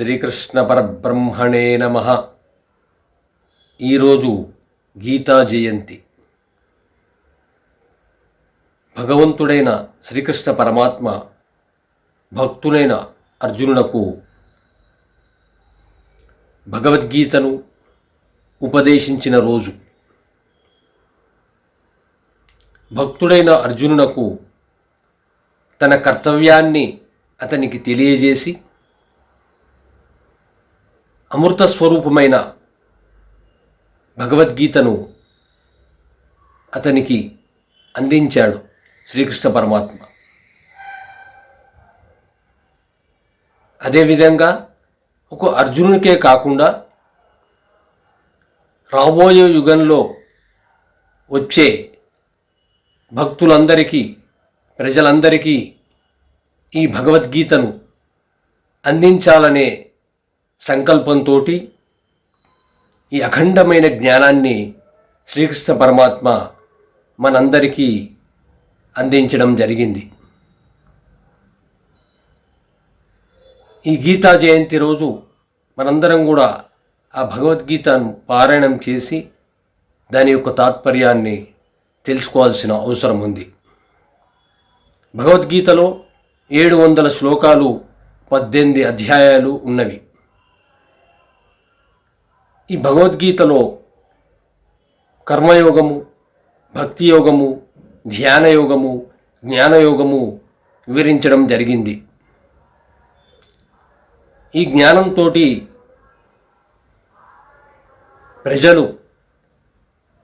శ్రీకృష్ణ పరబ్రహ్మణే నమ ఈరోజు గీతా జయంతి. భగవంతుడైన శ్రీకృష్ణ పరమాత్మ భక్తుడైన అర్జునునకు భగవద్గీతను ఉపదేశించిన రోజు. భక్తుడైన అర్జునునకు తన కర్తవ్యాన్ని అతనికి తెలియజేసి అమృత స్వరూపమైన భగవద్గీతను అతనికి అందించాడు శ్రీకృష్ణ పరమాత్మ. అదేవిధంగా ఒక అర్జునునికే కాకుండా రాబోయే యుగంలో వచ్చే భక్తులందరికీ ప్రజలందరికీ ఈ భగవద్గీతను అందించాలనే సంకల్పంతో ఈ అఖండమైన జ్ఞానాన్ని శ్రీకృష్ణ పరమాత్మ మనందరికీ అందించడం జరిగింది. ఈ గీతా జయంతి రోజు మనందరం కూడా ఆ భగవద్గీతను పారాయణం చేసి దాని యొక్క తాత్పర్యాన్ని తెలుసుకోవాల్సిన అవసరం ఉంది. భగవద్గీతలో ఏడు వందల శ్లోకాలు పద్దెనిమిది అధ్యాయాలు ఉన్నవి. ఈ భగవద్గీతలో కర్మయోగము భక్తి యోగము ధ్యానయోగము జ్ఞానయోగము వివరించడం జరిగింది. ఈ జ్ఞానంతో ప్రజలు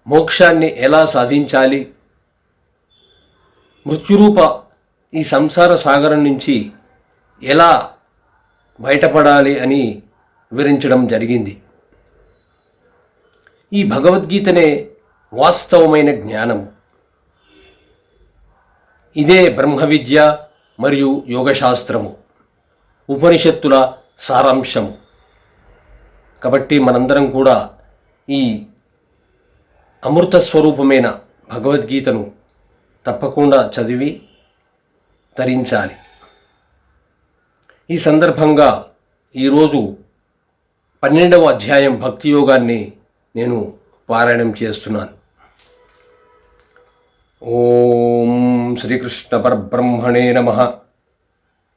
మోక్షాన్ని ఎలా సాధించాలి? మృత్యురూప ఈ సంసార సాగరం నుంచి ఎలా బయటపడాలి అని వివరించడం జరిగింది. ఈ భగవద్గీతనే వాస్తవమైన జ్ఞానం. ఇదే బ్రహ్మ విద్య మరియు యోగశాస్త్రము ఉపనిషత్తుల సారాంశము. కాబట్టి మనందరం కూడా ఈ అమృత స్వరూపమైన భగవద్గీతను తప్పకుండా చదివి తరించాలి. ఈ సందర్భంగా ఈరోజు పన్నెండవ అధ్యాయం భక్తి యోగాన్ని నేను పారాయణం చేస్తున్నాను. ఓం శ్రీకృష్ణ పరబ్రహ్మణే నమ.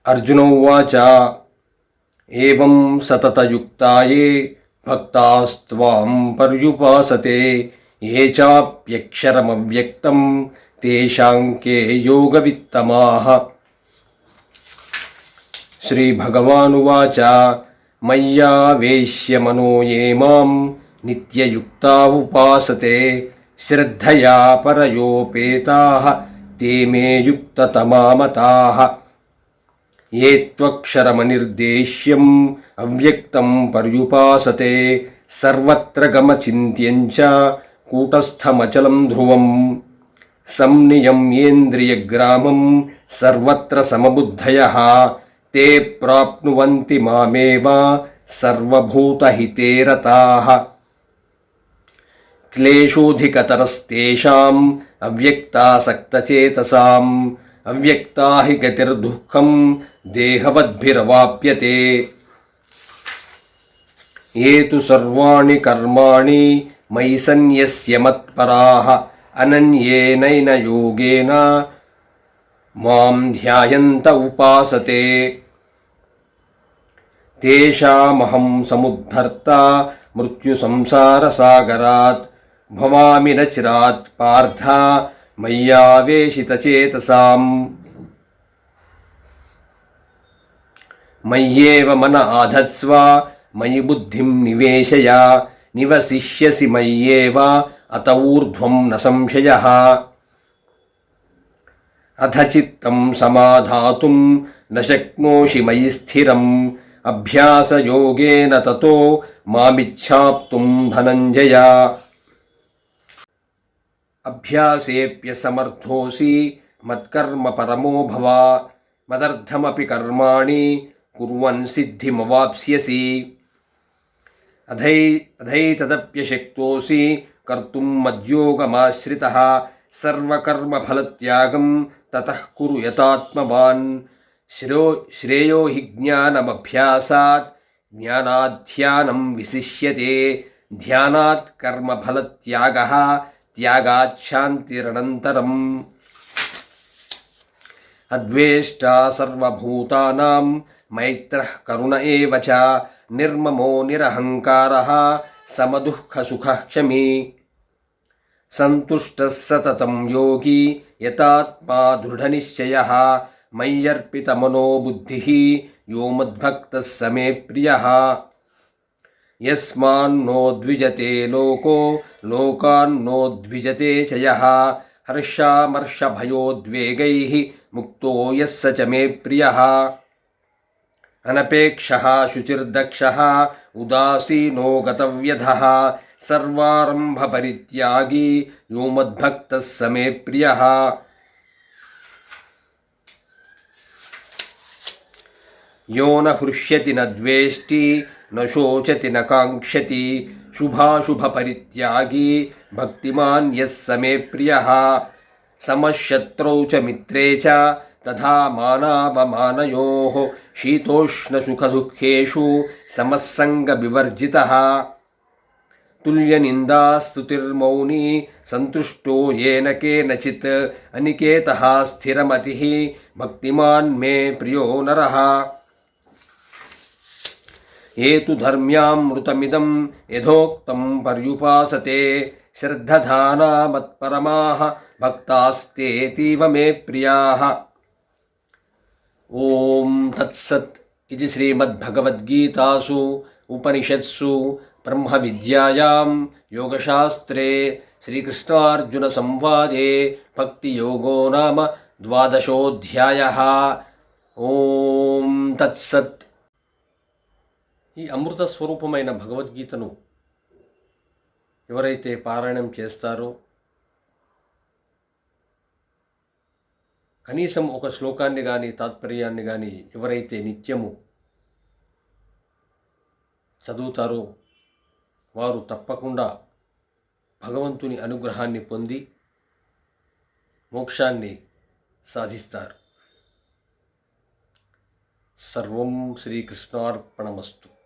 అర్జునోవాచ ఏం సతతయుక్తాయే భక్తాస్త్వాం పర్యుపాసతే. ఏ చాప్యక్షరమవ్యక్తం తేషాంకే యోగవిత్తమాహ శ్రీభగవానువాచ. మయ్యావేశ్య మనో ఏ మాం నిత్యయుక్తావుపాసతే శ్రద్ధయా పరయోపేతా తే మే యుక్తతమామతా. ఏ త్వక్షరమనిర్దేశ్యం అవ్యక్తం పర్యుపాసతే సర్వత్ర గమచింత్యంచ కూటస్థమచలం ధ్రువం. సంనియమ్యేంద్రియగ్రామం సర్వత్ర సమబుద్ధయ తే ప్రాప్నువంతి మామేవ సర్వభూతహితే రతాః. క్లేశోధికతరస్తేషాం అవ్యక్తాసక్తచేతసాం. అవ్యక్తా హి గతిర్దుఃఖం దేహవద్భిరవాప్యతే. ఏ తు సర్వాణి కర్మాణి మయి సన్యస్య మత్పరాః అనన్యేనైన యోగేన మాం ధ్యాయంత ఉపాసతే. తేషామహం సముద్ధర్త మృత్యు సంసార సాగరాత్ భవామి న పార్థ మయ్యావేశితచేతసాం మయ్యేవ మన ఆధత్స్వ మయి బుద్ధిం నివేశయ నివసిష్యసి మయ్యేవ అత ఊర్ధ్వం న సంశయ. అథ చిత్తం సమాధాతుం న శక్నోషి మయి స్థిరం అభ్యాసయోగేన తతో మామిచ్ఛాప్తుం ధనంజయ. अभ्यासेप्य अभ्यासेऽप्यसमर्थोऽसि मत्कर्म परमो भवा। मदर्थमपि कर्माणि कुर्वन् सिद्धिमवाप्स्यसि। अधै अधैतदप्यशक्तोऽसि कर्तुं मद्योगमाश्रितः। सर्वकर्मफलत्यागं ततः कुरु यतात्मवान् श्रो श्रेयो हि ज्ञानमभ्यासात्। ज्ञानाध्यानं विशिष्यते। ध्यानात् कर्मफलत्यागः। त्यागाच्छान्तिरनन्तरम्। अद्वेष्टा सर्वभूतानां, मैत्रः करुण एव च, निर्ममो निरहङ्कारः समदुःखसुखः क्षमी सन्तुष्टः सततं योगी, यतात्मा दृढनिश्चयः, मय्यर्पितमनोबुद्धिः, यो मद्भक्तः समे प्रियः। यस्मान्नोद्विजते लोको, लोकान्नोद्विजते च यः। हर्षामर्षभयोद्वेगैः मुक्तो यः स च मे प्रियः। अनपेक्षः शुचिर्दक्षः, उदासीनो गतव्यधः। सर्वारम्भपरित्यागी यो मद्भक्तः स मे प्रियः। यो न हृष्यति न द्वेष्टि न शोचति न काङ्क्षति शुभाशुभपरित्यागी भक्तिमान् यः स मे प्रियः समशत्रौ च मित्रे च तथा मानावमानयोः शीतोष्णसुखदुःखेषु समस्सङ्गविवर्जितः तुल्यनिन्दास्तुतिर्मौनी सन्तुष्टो येन केनचित् अनिकेतः स्थिरमतिः भक्तिमान् मे प्रियो नरः हेतु हेतुधर्म्यामृतमिदं यथोक्तं पर्युपासते। श्रद्धधाना मत्परमाः भक्तास्तेतीव मे प्रियाः। ॐ तत्सत् इति श्रीमद्भगवद्गीतासु, उपनिषत्सु ब्रह्मविद्यायां योगशास्त्रे श्रीकृष्णार्जुनसंवादे भक्तियोगो नाम द्वादशोऽध्यायः। ॐ तत्सत् ఈ అమృత స్వరూపమైన భగవద్గీతను ఎవరైతే పారాయణం చేస్తారో కనీసం ఒక శ్లోకాన్ని కానీ తాత్పర్యాన్ని కానీ ఎవరైతే నిత్యము చదువుతారో వారు తప్పకుండా భగవంతుని అనుగ్రహాన్ని పొంది మోక్షాన్ని సాధిస్తారు. సర్వం శ్రీకృష్ణార్పణమస్తు.